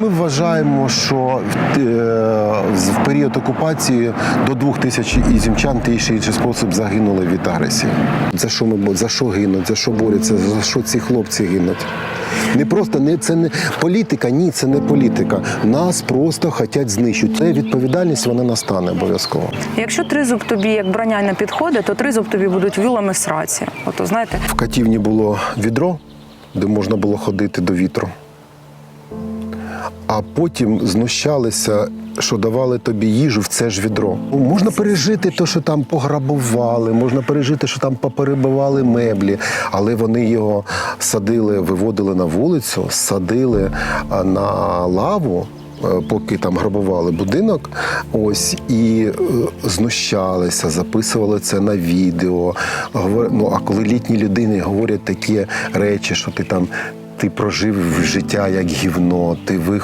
Ми вважаємо, що в, е, період окупації до двох тисяч ізюмчан ті чи інший спосіб загинули від агресії. За що ми за що гинуть, за що борються, за що ці хлопці гинуть? Не просто не це не політика, ні, це не політика. Нас просто хочуть знищити. Це відповідальність вона настане обов'язково. Якщо тризуб тобі як броня не підходить, то тризуб тобі будуть вілами сраці. Ото знаєте, В катівні було відро, де можна було ходити до вітру. А потім знущалися, що давали тобі їжу в це ж відро. Можна пережити те, що там пограбували, можна пережити, що там поперебивали меблі, але вони його садили, виводили на вулицю, садили на лаву. е, Поки там грабували будинок, ось і е, знущалися, записували це на відео. Ну а коли літні людини говорять такі речі, що ти там ти прожив життя як гівно, ти виховав.